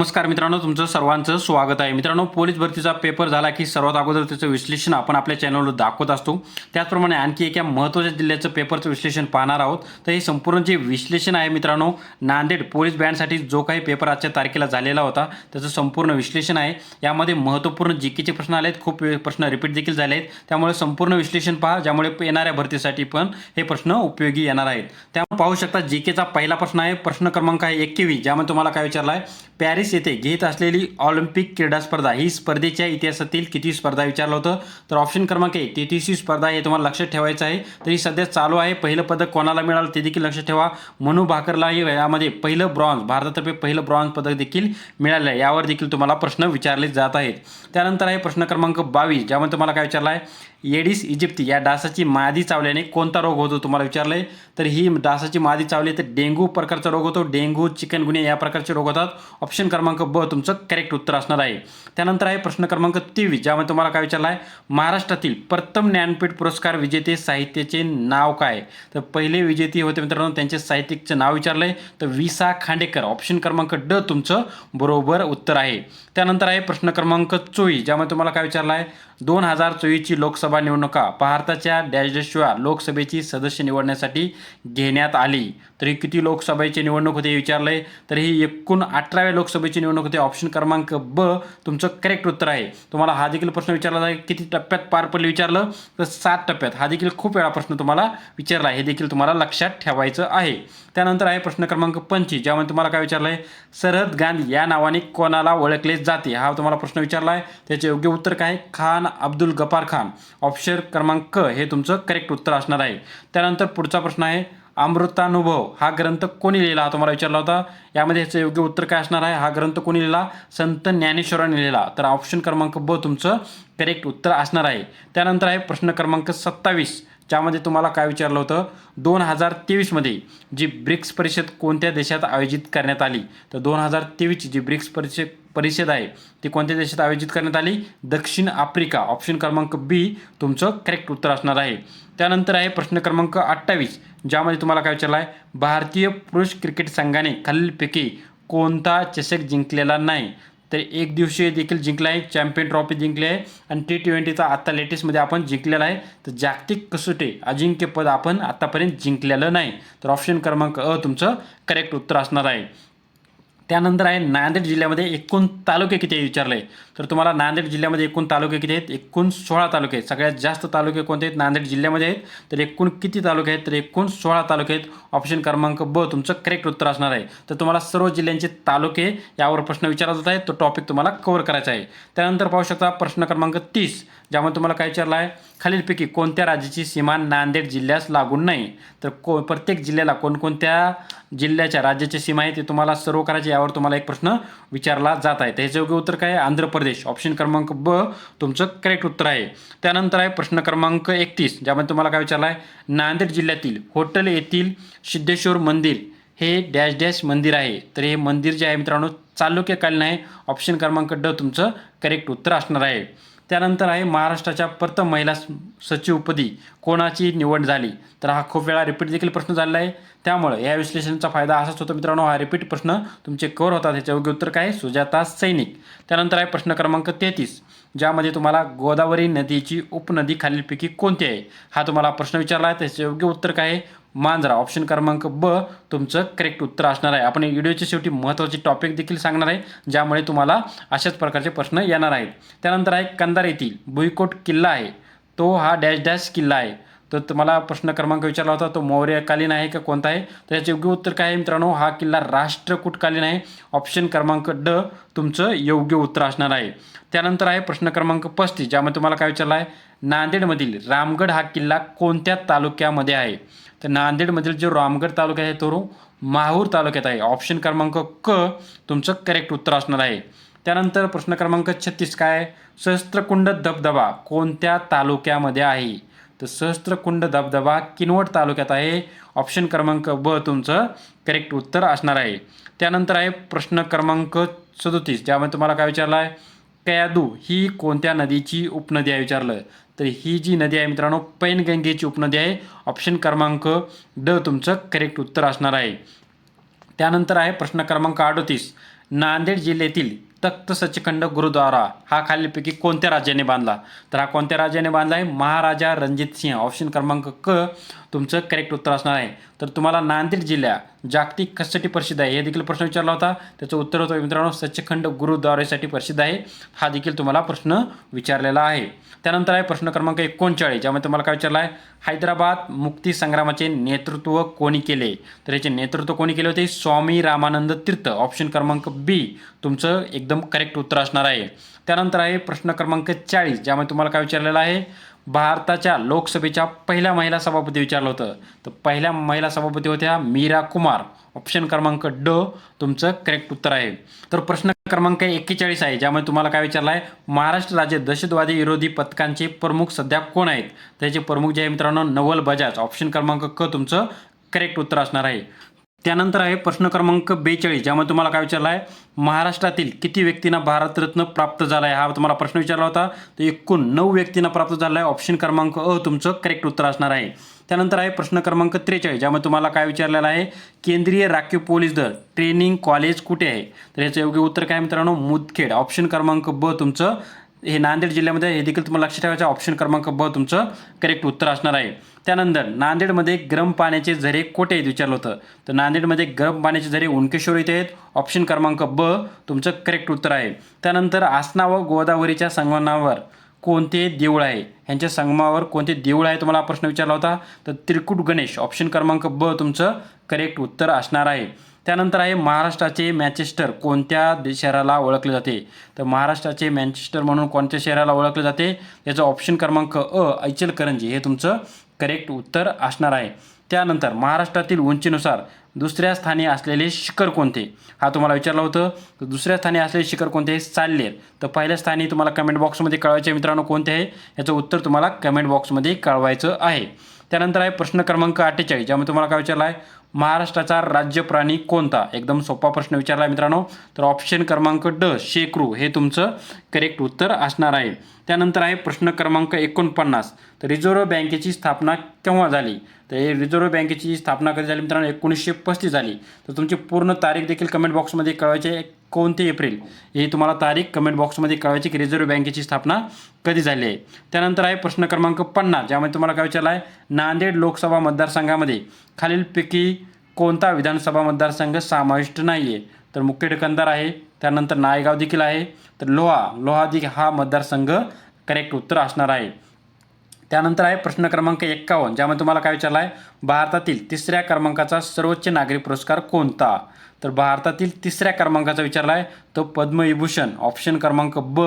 नमस्कार मित्रांनो तुमचं सर्वांचं स्वागत आहे. मित्रांनो पोलीस भरतीचा पेपर झाला की सर्वात अगोदर त्याचं विश्लेषण आपण आपल्या चॅनलवर दाखवत असतो. त्याचप्रमाणे आणखी एका महत्त्वाच्या जिल्ह्याचं पेपरचं विश्लेषण पाहणार आहोत. तर हे संपूर्ण जे विश्लेषण आहे मित्रांनो नांदेड पोलीस बँडसाठी जो काही पेपर आजच्या तारखेला झालेला होता त्याचं संपूर्ण विश्लेषण आहे. यामध्ये महत्त्वपूर्ण जी केचे प्रश्न आले आहेत खूप प्रश्न रिपीट देखील झाले आहेत. त्यामुळे संपूर्ण विश्लेषण पहा ज्यामुळे येणाऱ्या भरतीसाठी पण हे प्रश्न उपयोगी येणार आहेत. त्यामुळे पाहू शकता जी केचा पहिला प्रश्न आहे प्रश्न क्रमांक आहे एकवीस ज्यामध्ये तुम्हाला काय विचारला आहे? पॅरिस येथे घेत असलेली ऑलिम्पिक क्रीडा स्पर्धा ही स्पर्धेच्या इतिहासातील किती स्पर्धा विचारलं होतं? तर ऑप्शन क्रमांक एक तेहतीसवी स्पर्धा हे तुम्हाला लक्षात ठेवायचं आहे. तर ही सध्या चालू आहे. पहिलं पदक कोणाला मिळालं ते देखील लक्षात ठेवा. मनू भाकरलाही यामध्ये पहिलं ब्रॉन्झ भारतातर्फे पहिलं ब्रॉन्झ पदक देखील मिळालं आहे. यावर देखील तुम्हाला प्रश्न विचारले जात आहेत. त्यानंतर आहे प्रश्न क्रमांक बावीस ज्यामध्ये तुम्हाला काय विचारला आहे? एडिस इजिप्ती या डासाची मादी चावल्याने कोणता रोग होतो तुम्हाला विचारलं आहे तर ही डासाची मादी चावली तर डेंग्यू प्रकारचा रोग होतो. डेंग्यू चिकनगुनिया या प्रकारचे रोग होतात. ऑप्शन क्रमांक ब तुमचं करेक्ट उत्तर असणार आहे. त्यानंतर आहे प्रश्न क्रमांक तेवीस ज्यामध्ये तुम्हाला काय विचारला आहे महाराष्ट्रातील प्रथम ज्ञानपीठ पुरस्कार विजेते साहित्याचे नाव काय? तर पहिले विजेते होते मित्रांनो त्यांचे साहित्यिकचं नाव विचारलं आहे तर विसा खांडेकर ऑप्शन क्रमांक ड तुमचं बरोबर उत्तर आहे. त्यानंतर आहे प्रश्न क्रमांक चोवीस ज्यामध्ये तुम्हाला काय विचारलं आहे दोन हजार चोवीसची लोकसभा निवडणुका भारताच्या डॅशशिवाय लोकसभेची सदस्य निवडण्यासाठी घेण्यात आली. तर ही किती लोकसभेची निवडणूक होते विचारलं विचारलंय? तर ही एकूण अठराव्या लोकसभेची निवडणूक होते ऑप्शन क्रमांक ब तुमचं करेक्ट उत्तर आहे. तुम्हाला हा देखील प्रश्न विचारला जाईल. किती टप्प्यात पार पडले विचारलं? तर सात टप्प्यात. हा देखील खूप वेळा प्रश्न तुम्हाला विचारला. हे देखील तुम्हाला लक्षात ठेवायचं आहे. त्यानंतर आहे प्रश्न क्रमांक पंचवीस ज्यामध्ये तुम्हाला काय विचारलं आहे सरहद गांधी या नावाने कोणाला ओळखले जाते? हा तुम्हाला प्रश्न विचारला आहे त्याचे योग्य उत्तर काय? खान अब्दुल गफार खान. ऑप्शन क्रमांक हे तुमचं करेक्ट उत्तर असणार आहे. त्यानंतर पुढचा प्रश्न आहे अमृतानुभव हा ग्रंथ कोणी लिहिला? हा तुम्हाला विचारला होता. यामध्ये याचं योग्य उत्तर काय असणार आहे? हा ग्रंथ कोणी लिहिला? संत ज्ञानेश्वरांनी लिहिला. तर ऑप्शन क्रमांक ब तुमचं करेक्ट उत्तर असणार आहे. त्यानंतर आहे प्रश्न क्रमांक सत्तावीस. ज्यामध्ये तुम्हाला काय विचारलं होतं? दोन हजार तेवीसमध्ये जी ब्रिक्स परिषद कोणत्या देशात आयोजित करण्यात आली? तर दोन हजार तेवीसची जी ब्रिक्स परिषद परिषद आहे ती कोणत्या देशात आयोजित करण्यात आली? दक्षिण आफ्रिका ऑप्शन क्रमांक बी तुमचं करेक्ट उत्तर असणार आहे. त्यानंतर आहे प्रश्न क्रमांक अठ्ठावीस ज्यामध्ये तुम्हाला काय विचारलं आहे? भारतीय पुरुष क्रिकेट संघाने खालीलपैकी कोणता चषक जिंकलेला नाही? तर एक दिवशीय देखील जिंकला आहे चॅम्पियन ट्रॉफी जिंकली आहे आणि टी ट्वेंटीचा आत्ता लेटेस्टमध्ये आपण जिंकलेला आहे. तर जागतिक कसोटी अजिंक्यपद आपण आत्तापर्यंत जिंकलेलं नाही. तर ऑप्शन क्रमांक अ तुमचं करेक्ट उत्तर असणार आहे. त्यानंतर आहे नांदेड जिल्ह्यामध्ये एकूण तालुके किती आहे विचारले? तर तुम्हाला नांदेड जिल्ह्यामध्ये एकूण तालुके किती आहेत? एकूण सोळा तालुके आहेत. सगळ्यात जास्त तालुके कोणते आहेत? नांदेड जिल्ह्यामध्ये आहेत. तर एकूण किती तालुके आहेत? तर एकूण सोळा तालुके आहेत. ऑप्शन क्रमांक ब तुमचं करेक्ट उत्तर असणार आहे. तर तुम्हाला सर्व जिल्ह्यांचे तालुके यावर प्रश्न विचारला जात आहे. तो टॉपिक तुम्हाला कव्हर करायचा आहे. त्यानंतर पाहू शकता प्रश्न क्रमांक तीस ज्यामध्ये तुम्हाला काय विचारलं आहे? खालीलपैकी कोणत्या राज्याची सीमा नांदेड जिल्ह्यास लागून नाही? तर को प्रत्येक जिल्ह्याला कोणकोणत्या जिल्ह्याच्या राज्याची सीमा आहे ते तुम्हाला सर्व करायचे त्यावर तुम्हाला एक प्रश्न विचारला जात आहे. त्याचे योग्य उत्तर काय आहे? आंध्र प्रदेश. ऑप्शन क्रमांक ब तुमचं करेक्ट उत्तर आहे. त्यानंतर आहे प्रश्न क्रमांक एकतीस ज्यामध्ये तुम्हाला काय विचारला आहे? नांदेड जिल्ह्यातील होटल येथील सिद्धेश्वर मंदिर हे डॅश डॅश मंदिर आहे. तर हे मंदिर जे आहे मित्रांनो चालुक्यकालीन आहे. ऑप्शन क्रमांक ड तुमचं करेक्ट उत्तर असणार आहे. त्यानंतर आहे महाराष्ट्राच्या प्रथम महिला सचिवपदी कोणाची निवड झाली? तर हा खूप वेळा रिपीट देखील प्रश्न झालेला आहे. त्यामुळे या विश्लेषणाचा फायदा असाच होतो मित्रांनो. हा रिपीट प्रश्न तुमचे कवर होतात. ह्याचे योग्य उत्तर काय? आहे? सुजाता सैनिक. त्यानंतर आहे प्रश्न क्रमांक तेहतीस. ज्यामध्ये तुम्हाला गोदावरी नदीची उपनदी खालीलपैकी कोणती आहे? हा तुम्हाला प्रश्न विचारला आहे त्याचे योग्य उत्तर काय आहे? मांजरा. ऑप्शन क्रमांक ब तुमचं करेक्ट उत्तर असणार आहे. आपण व्हिडिओच्या शेवटी महत्त्वाचे टॉपिक देखील सांगणार आहे ज्यामुळे तुम्हाला अशाच प्रकारचे प्रश्न येणार आहेत. त्यानंतर आहे कंदार येथील भुईकोट किल्ला आहे. तो हा डॅश डॅश किल्ला आहे. तर तुम्हाला प्रश्न क्रमांक विचारला होता तो मौर्यकालीन आहे का कोणता आहे? तर याचे योग्य उत्तर काय आहे मित्रांनो? हा किल्ला राष्ट्रकूटकालीन आहे. ऑप्शन क्रमांक ड तुमचं योग्य उत्तर असणार आहे. त्यानंतर आहे प्रश्न क्रमांक पस्तीस ज्यामध्ये तुम्हाला काय विचारला आहे? नांदेडमधील रामगड हा किल्ला कोणत्या तालुक्यामध्ये आहे? तर नांदेडमधील जो रामगड तालुका आहे तो माहूर तालुक्यात आहे. ऑप्शन क्रमांक क तुमचं करेक्ट उत्तर असणार आहे. त्यानंतर प्रश्न क्रमांक छत्तीस काय सहस्त्रकुंड धबधबा कोणत्या तालुक्यामध्ये आहे? तर सहस्त्रकुंड धबधबा किनवट तालुक्यात आहे. ऑप्शन क्रमांक ब तुमचं करेक्ट उत्तर असणार आहे. त्यानंतर आहे प्रश्न क्रमांक सदोतीस ज्यामध्ये तुम्हाला काय विचारलं आहे? कयादू ही कोणत्या नदीची उपनदी आहे विचारलं. तर ही जी नदी आहे मित्रांनो पैनगंगेची उपनदी आहे. ऑप्शन क्रमांक ड तुमचं करेक्ट उत्तर असणार आहे. त्यानंतर आहे प्रश्न क्रमांक अडोतीस नांदेड जिल्ह्यातील तख्त सचखंड गुरुद्वारा हा खालीलपैकी कोणत्या राज्याने बांधला? तर हा कोणत्या राज्याने बांधला आहे? महाराजा रणजित सिंह ऑप्शन क्रमांक क तुमचं करेक्ट उत्तर असणार आहे. तर तुम्हाला नांदेड जिल्हा जागतिक कशासाठी प्रसिद्ध आहे? हे देखील प्रश्न विचारला होता. त्याचं उत्तर होतं मित्रांनो सचखंड गुरुद्वारेसाठी प्रसिद्ध आहे. हा देखील तुम्हाला प्रश्न विचारलेला आहे. त्यानंतर आहे प्रश्न क्रमांक एकोणचाळीस ज्यामध्ये तुम्हाला काय विचारला आहे? हैदराबाद मुक्ती संग्रामाचे नेतृत्व कोणी केले? तर याचे नेतृत्व कोणी केले होते? स्वामी रामानंद तीर्थ. ऑप्शन क्रमांक बी तुमचं एकदम करेक्ट उत्तर असणार आहे. त्यानंतर आहे प्रश्न क्रमांक चाळीस ज्यामध्ये तुम्हाला काय विचारलेलं आहे? भारताच्या लोकसभेच्या पहिल्या महिला सभापती विचारलं होतं. तर पहिल्या महिला सभापती होत्या मीरा कुमार. ऑप्शन क्रमांक ड तुमचं करेक्ट उत्तर आहे. तर प्रश्न क्रमांक एक्केचाळीस आहे ज्यामध्ये तुम्हाला काय विचारलं आहे? महाराष्ट्र राज्य दहशतवादी विरोधी पथकांचे प्रमुख सध्या कोण आहेत? त्याचे प्रमुख जे आहे मित्रांनो नवल बजाज. ऑप्शन क्रमांक क तुमचं करेक्ट उत्तर असणार आहे. त्यानंतर आहे प्रश्न क्रमांक बेचाळीस ज्यामध्ये तुम्हाला काय विचारला आहे? महाराष्ट्रातील किती व्यक्तींना भारतरत्न प्राप्त झाला आहे हा तुम्हाला प्रश्न विचारला होता. तर एकूण नऊ व्यक्तींना प्राप्त झाला आहे ऑप्शन क्रमांक अ तुमचं करेक्ट उत्तर असणार आहे. त्यानंतर आहे प्रश्न क्रमांक त्रेचाळीस ज्यामध्ये तुम्हाला काय विचारलेलं आहे? केंद्रीय राखीव पोलीस दल ट्रेनिंग कॉलेज कुठे आहे? तर याचं योग्य उत्तर काय मित्रांनो? मुदखेड. ऑप्शन क्रमांक ब तुमचं हे नांदेड जिल्ह्यामध्ये हे देखील तुम्हाला लक्षात ठेवायचं ऑप्शन क्रमांक ब तुमचं करेक्ट उत्तर असणार आहे. त्यानंतर नांदेडमध्ये गरम पाण्याचे झरे कोठे आहेत विचारलं होतं. तर नांदेडमध्ये गरम पाण्याचे झरे उनकेश्वर इथे आहेत. ऑप्शन क्रमांक ब तुमचं करेक्ट उत्तर आहे. त्यानंतर आसना व गोदावरीच्या संगमनावर. कोणते देऊळ आहे? ह्यांच्या संगमावर कोणते देऊळ आहे? तुम्हाला प्रश्न विचारला होता. तर त्रिकुट गणेश ऑप्शन क्रमांक ब तुमचं करेक्ट उत्तर असणार आहे. त्यानंतर आहे महाराष्ट्राचे मॅचेस्टर कोणत्या शहराला ओळखले जाते? तर महाराष्ट्राचे मँचेस्टर म्हणून कोणत्या शहराला ओळखले जाते? याचं ऑप्शन क्रमांक अ ऐचलकरंजी. हे तुमचं करेक्ट उत्तर असणार आहे. त्यानंतर महाराष्ट्रातील उंचीनुसार दुसऱ्या स्थानी असलेले शिखर कोणते? हा तुम्हाला विचारलं होतं. तर दुसऱ्या स्थानी असलेले शिखर कोणते? चाललेर तर पहिल्या स्थानी तुम्हाला कमेंट बॉक्समध्ये कळवायचे मित्रांनो कोणते आहे? याचं उत्तर तुम्हाला कमेंट बॉक्समध्ये कळवायचं आहे. त्यानंतर आहे प्रश्न क्रमांक अठ्ठेचाळीस ज्यामध्ये तुम्हाला काय विचारला आहे? महाराष्ट्राचा राज्य प्राणी कोणता? एकदम सोपा प्रश्न विचारला आहे मित्रांनो. तर ऑप्शन क्रमांक ड शेकरू हे तुमचं करेक्ट उत्तर असणार आहे. त्यानंतर आहे प्रश्न क्रमांक एकोणपन्नास. तर रिझर्व्ह बँकेची स्थापना केव्हा झाली? तर हे रिझर्व्ह बँकेची स्थापना कधी झाली मित्रांनो एकोणीसशे पस्तीस झाली तर तुमची पूर्ण तारीख देखील कमेंट बॉक्समध्ये कळवायचे कोणते एप्रिल. हे तुम्हाला तारीख कमेंट बॉक्समध्ये कळवायची की रिझर्व्ह बँकेची स्थापना कधी झाली आहे. त्यानंतर आहे प्रश्न क्रमांक पन्नास ज्यामध्ये तुम्हाला काय विचारला आहे? नांदेड लोकसभा मतदारसंघामध्ये खालीलपैकी कोणता विधानसभा मतदारसंघ समाविष्ट नाही आहे तर मुख्य ठिकाणदार आहे त्यानंतर नायगाव देखील आहे तर लोहा लोहा देखील हा मतदारसंघ करेक्ट उत्तर असणार आहे. त्यानंतर आहे प्रश्न क्रमांक एक्कावन्न ज्यामध्ये तुम्हाला काय विचारला आहे? भारतातील तिसऱ्या क्रमांकाचा सर्वोच्च नागरी पुरस्कार कोणता? तर भारतातील तिसऱ्या क्रमांकाचा विचारला आहे तो पद्मविभूषण ऑप्शन क्रमांक ब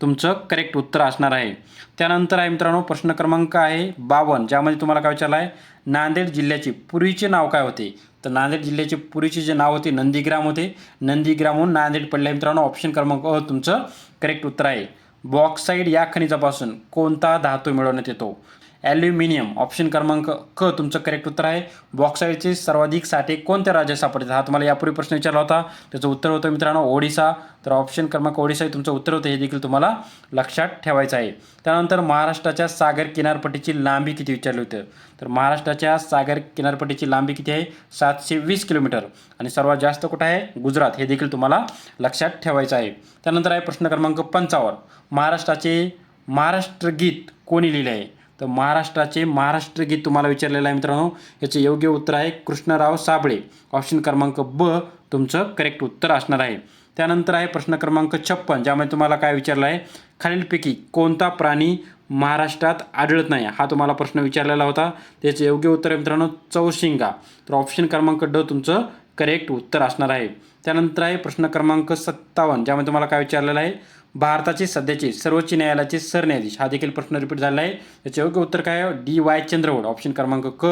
तुमचं करेक्ट उत्तर असणार आहे. त्यानंतर आहे मित्रांनो प्रश्न क्रमांक आहे बावन्न ज्यामध्ये तुम्हाला काय विचारला आहे? नांदेड जिल्ह्याचे पूर्वीचे नाव काय होते? तर नांदेड जिल्ह्याचे पूर्वीचे जे नाव होते नंदीग्राम होते. नंदीग्रामहून नांदेड पडले मित्रांनो ऑप्शन क्रमांक अ तुमचं करेक्ट उत्तर आहे. बॉक्साईड या खनिजापासून कोणता धातू मिळवण्यात येतो? ॲल्युमिनियम. ऑप्शन क्रमांक क तुमचं करेक्ट उत्तर आहे. बॉक्साईडचे सर्वाधिक साठे कोणत्या राज्यात सापडतात? हा तुम्हाला यापूर्वी प्रश्न विचारला होता. त्याचं उत्तर होतं मित्रांनो ओडिसा. तर ऑप्शन क्रमांक ओडिसा हे तुमचं उत्तर होतं. हे देखील तुम्हाला लक्षात ठेवायचं आहे. त्यानंतर महाराष्ट्राच्या सागर किनारपट्टीची लांबी किती विचारली होती? तर महाराष्ट्राच्या सागर किनारपट्टीची लांबी किती आहे? सातशे वीस किलोमीटर. आणि सर्वात जास्त कुठं आहे? गुजरात. हे देखील तुम्हाला लक्षात ठेवायचं आहे. त्यानंतर आहे प्रश्न क्रमांक पंचावन्न. महाराष्ट्राचे महाराष्ट्र गीत कोणी लिहिले आहे? तर महाराष्ट्राचे महाराष्ट्र गीत तुम्हाला विचारलेलं आहे मित्रांनो. याचे योग्य उत्तर आहे कृष्णराव साबळे. ऑप्शन क्रमांक ब तुमचं करेक्ट उत्तर असणार आहे. त्यानंतर आहे प्रश्न क्रमांक छप्पन ज्यामध्ये तुम्हाला काय विचारलं आहे? खालीलपैकी कोणता प्राणी महाराष्ट्रात आढळत नाही? हा तुम्हाला प्रश्न विचारलेला होता. त्याचे योग्य उत्तर आहे मित्रांनो चौशिंगा. तर ऑप्शन क्रमांक ड तुमचं करेक्ट उत्तर असणार आहे. त्यानंतर आहे प्रश्न क्रमांक सत्तावन्न ज्यामध्ये तुम्हाला काय विचारलेलं आहे? भारताचे सध्याचे सर्वोच्च न्यायालयाचे सरन्यायाधीश. हा देखील प्रश्न रिपीट झाला आहे. त्याचे योग्य उत्तर काय आहे? डी वाय चंद्रवड ऑप्शन क्रमांक क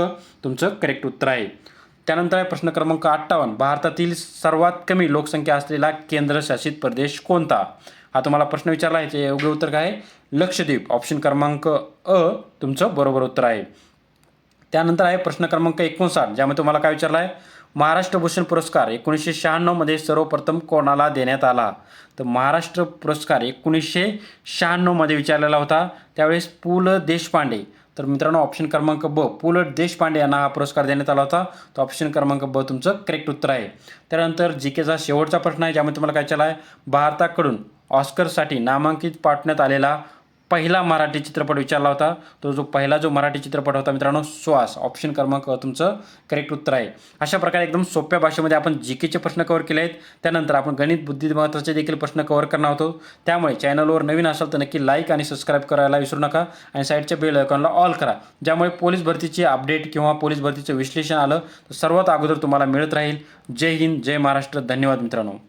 तुमचं करेक्ट उत्तर आहे. त्यानंतर आहे प्रश्न क्रमांक अठ्ठावन्न. भारतातील सर्वात कमी लोकसंख्या असलेला केंद्रशासित प्रदेश कोणता? हा तुम्हाला प्रश्न विचारला आहे. याचे योग्य उत्तर काय आहे? लक्षद्वीप ऑप्शन क्रमांक अ तुमचं बरोबर उत्तर आहे. त्यानंतर आहे प्रश्न क्रमांक एकोणसाठ ज्यामध्ये तुम्हाला काय विचारला आहे? महाराष्ट्र भूषण पुरस्कार एकोणीसशे शहाण्णवमध्ये सर्वप्रथम कोणाला देण्यात आला? तर महाराष्ट्र पुरस्कार एकोणीसशे शहाण्णवमध्ये विचारलेला होता. त्यावेळेस पु ल देशपांडे. तर मित्रांनो ऑप्शन क्रमांक ब पु ल देशपांडे यांना हा पुरस्कार देण्यात आला होता. तर ऑप्शन क्रमांक ब तुमचं करेक्ट उत्तर आहे. त्यानंतर जी केचा शेवटचा प्रश्न आहे ज्यामध्ये तुम्हाला काय चला आहे? भारताकडून ऑस्करसाठी नामांकित पाठवण्यात आलेला पहिला मराठी चित्रपट विचारला होता. तो जो पहिला जो मराठी चित्रपट होता मित्रांनो श्वास. ऑप्शन क्रमांक तुमचं करेक्ट उत्तर आहे. अशा प्रकारे एकदम सोप्या भाषेमध्ये आपण जी केचे प्रश्न कव्हर केले आहेत. त्यानंतर आपण गणित बुद्धिमत्ताचे देखील प्रश्न कव्हर करणार होतो. त्यामुळे चॅनलवर नवीन असाल तर नक्की लाईक आणि सबस्क्राईब करायला विसरू नका. आणि साईडच्या बेल आयकॉनला ऑल करा. ज्यामुळे पोलीस भरतीची अपडेट किंवा पोलीस भरतीचं विश्लेषण आलं तर सर्वात अगोदर तुम्हाला मिळत राहील. जय हिंद जय महाराष्ट्र. धन्यवाद मित्रांनो.